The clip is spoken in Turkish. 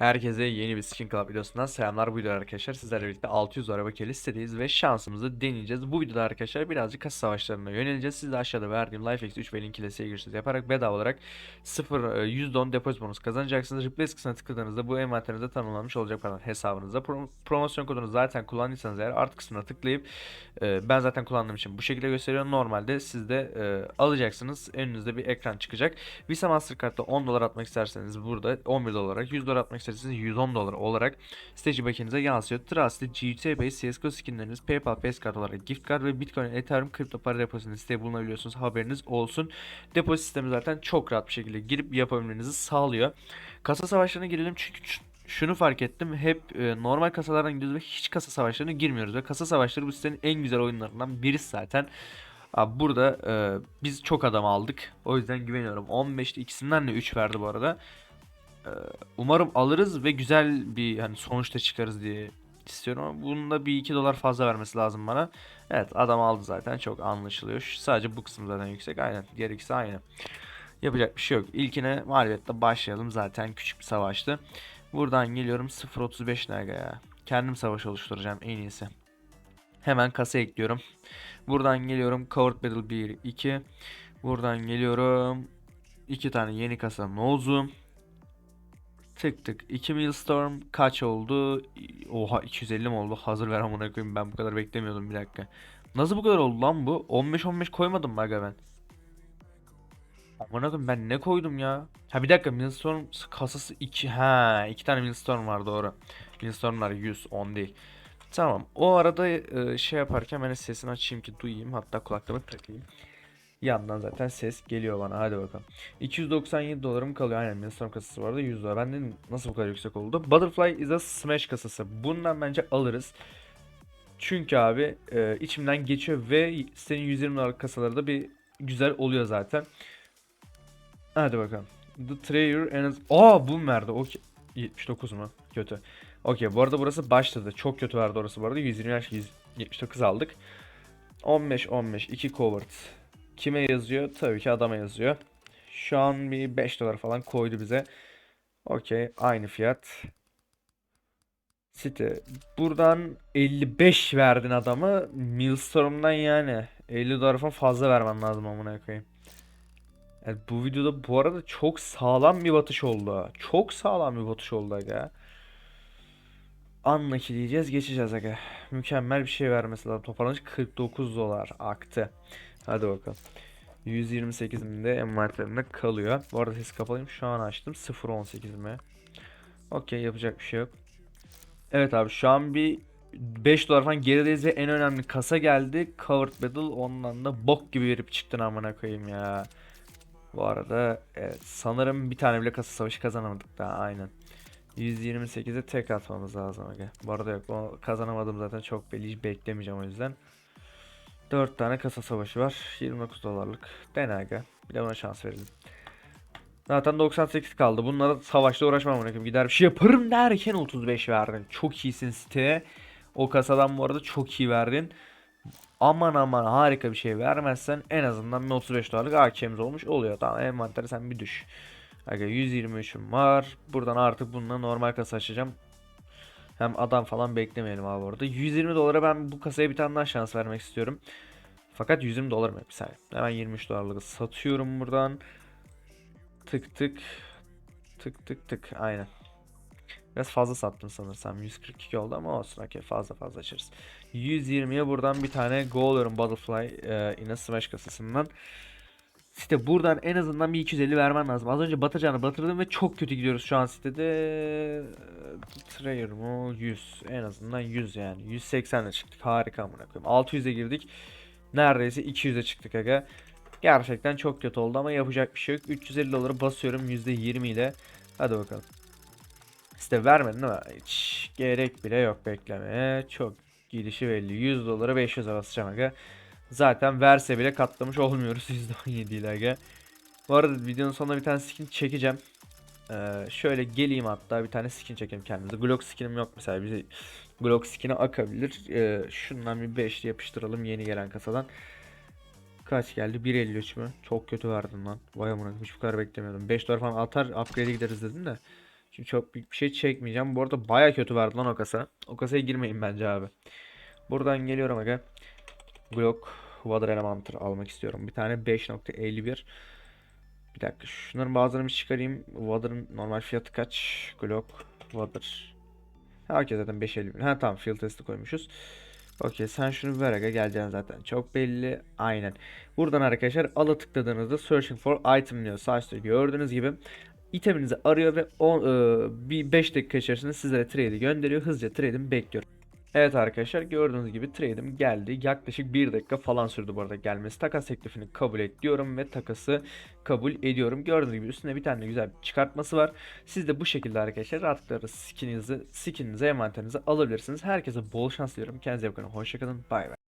Herkese yeni bir Skin Club videosundan selamlar bu videoda arkadaşlar. Sizlerle birlikte 600 araba listedeyiz ve şansımızı deneyeceğiz. Bu videoda arkadaşlar birazcık kasa savaşlarına yöneleceğiz. Siz de aşağıda verdiğim LifeX 3 ve link ile girişiniz yaparak bedava olarak 0 e, %10 depozit bonus kazanacaksınız. Replace kısmına tıkladığınızda bu envanterinizde tanımlanmış olacak pardon hesabınızda. Pro- promosyon kodunu zaten kullandıysanız eğer art kısmına tıklayıp e, ben zaten kullandığım için bu şekilde gösteriyor. Normalde siz de e, alacaksınız. Önünüzde bir ekran çıkacak. Visa Mastercard'da 10 dolar atmak isterseniz burada 11 dolar olarak 100 dolar atmak isterseniz 110 dolar olarak stage back'inize yansıyor. Trust'ı GT Base CSGO skinleriniz PayPal Passcard olarak gift card ve Bitcoin Ethereum kripto para depozitinde siteye bulunabiliyorsunuz. Haberiniz olsun. Depozit sistemi zaten çok rahat bir şekilde girip yapabilmenizi sağlıyor. Kasa savaşlarına girelim çünkü şunu fark ettim. Hep e, normal kasalardan gidiyoruz ve hiç kasa savaşlarına girmiyoruz. Ve kasa savaşları bu sitenin en güzel oyunlarından birisi zaten. Abi burada e, biz çok adam aldık. O yüzden güveniyorum. 15'te ikisinden de 3 verdi bu arada. E, umarım alırız ve güzel bir hani sonuçta çıkarız diye istiyorum ama bunun da bir 2 dolar fazla vermesi lazım bana. Evet adam aldı zaten çok anlaşılıyor. Sadece bu kısım zaten yüksek aynen. Diğer ikisi aynı. Yapacak bir şey yok. İlkine mağlubiyetle başlayalım zaten küçük bir savaştı. Buradan geliyorum 0.35 nerede ya. Kendim savaş oluşturacağım en iyisi. Hemen kasa ekliyorum. Buradan geliyorum Covered Battle 1 2. Buradan geliyorum. 2 tane yeni kasa Nozum. Tık tık 2 Millstorm kaç oldu? Oha 250 mi oldu? Hazır ver amına koyayım ben bu kadar beklemiyordum bir dakika. Nasıl bu kadar oldu lan bu? 15 15 koymadım mı ben? Amına koyayım ben ne koydum ya? Ha bir dakika Millstorm kasası 2 ha 2 tane Millstorm var doğru. Millstormlar 100 10 değil. Tamam. O arada e, şey yaparken ben sesini açayım ki duyayım. Hatta kulaklığımı takayım. Yandan zaten ses geliyor bana. Hadi bakalım. 297 dolarım kalıyor. Aynen Millstorm kasası vardı 100 dolar. Ben dedim nasıl bu kadar yüksek oldu? Butterfly is a Smash kasası. Bundan bence alırız. Çünkü abi e, içimden geçiyor ve senin 120 dolar kasaları da bir güzel oluyor zaten. Hadi bakalım. The Trayer and... Aa bu verdi? Okey. 79 mu? Kötü. Okey bu arada burası başladı. Çok kötü verdi orası bu arada. 120 yaş 179 aldık. 15 15 2 covert. Kime yazıyor? Tabii ki adama yazıyor. Şu an bir 5 dolar falan koydu bize. Okey aynı fiyat. Site. Buradan 55 verdin adamı. Millstorm'dan yani 50 dolar falan fazla vermen lazım amına koyayım. Evet, bu videoda bu arada çok sağlam bir batış oldu. Çok sağlam bir batış oldu aga. Ki diyeceğiz geçeceğiz aga. Mükemmel bir şey vermesi lazım. Toparlanış 49 dolar aktı. Hadi bakalım. 128'im de envanterimde kalıyor. Bu arada sesi kapalıyım. Şu an açtım. 0.18 mi? Okey yapacak bir şey yok. Evet abi şu an bir 5 dolar falan gerideyiz ve en önemli kasa geldi. Covered Battle ondan da bok gibi verip çıktın amına koyayım ya. Bu arada evet sanırım bir tane bile kasa savaşı kazanamadık daha aynen. 128'e tek atmamız lazım aga. Bu arada yok kazanamadım zaten çok belli hiç beklemeyeceğim o yüzden. 4 tane kasa savaşı var. 29 dolarlık. Dene aga. Bir de buna şans verelim. Zaten 98 kaldı. Bunlara savaşta uğraşmam bırakayım. Gider bir şey yaparım derken 35 verdin. Çok iyisin siteye. O kasadan bu arada çok iyi verdin. Aman aman harika bir şey vermezsen en azından bir 35 dolarlık AK'miz olmuş oluyor. Tamam envanteri sen bir düş. Aga 123'üm var. Buradan artık bununla normal kasa açacağım. Hem adam falan beklemeyelim abi orada. 120 dolara ben bu kasaya bir tane daha şans vermek istiyorum. Fakat 120 dolar mı? Bir saniye. Hemen 23 dolarlık satıyorum buradan. Tık tık. Tık tık tık. Aynen. Biraz fazla sattım sanırsam. 142 oldu ama olsun. Okey fazla fazla açarız. 120'ye buradan bir tane go alıyorum Butterfly e, yine Smash kasasından. Site buradan en azından bir 250 vermen lazım. Az önce batacağını batırdım ve çok kötü gidiyoruz şu an sitede. Trayer mu? 100. En azından 100 yani. 180'le çıktık. Harika amına koyayım. 600'e girdik. Neredeyse 200'e çıktık aga. Gerçekten çok kötü oldu ama yapacak bir şey yok. 350 doları basıyorum %20 ile. Hadi bakalım. Site vermedin mi? Hiç gerek bile yok beklemeye. Çok gidişi belli. 100 dolara 500'e basacağım aga. Zaten verse bile katlamış olmuyoruz %17 ile. Bu arada videonun sonunda bir tane skin çekeceğim. Ee, şöyle geleyim hatta bir tane skin çekeyim kendimize. Glock skinim yok mesela bize Glock skin'i akabilir. Ee, şundan bir 5'li yapıştıralım yeni gelen kasadan. Kaç geldi? 1.53 mü? Çok kötü verdin lan. Vay amına hiç bu kadar beklemiyordum. 5 dolar falan atar upgrade'e gideriz dedim de. Şimdi çok büyük bir şey çekmeyeceğim. Bu arada baya kötü verdi lan o kasa. O kasaya girmeyin bence abi. Buradan geliyorum aga. Glock Water Elementor almak istiyorum. Bir tane 5.51. Bir dakika şunların bazılarını çıkarayım. Water'ın normal fiyatı kaç? Glock Water. Herkes zaten 5.51. Ha tamam field testi koymuşuz. Okey sen şunu ver aga geleceksin zaten. Çok belli. Aynen. Buradan arkadaşlar ala tıkladığınızda searching for item diyor. Sağ gördüğünüz gibi iteminizi arıyor ve on, e, bir 5 dakika içerisinde sizlere trade'i gönderiyor. Hızlıca trade'imi bekliyorum. Evet arkadaşlar gördüğünüz gibi trade'im geldi. Yaklaşık 1 dakika falan sürdü bu arada gelmesi. Takas teklifini kabul et diyorum ve takası kabul ediyorum. Gördüğünüz gibi üstünde bir tane güzel bir çıkartması var. Siz de bu şekilde arkadaşlar rahatlıkla skininizi, skininize, envanterinize alabilirsiniz. Herkese bol şans diliyorum. Kendinize bakın. Hoşçakalın. Bay bay.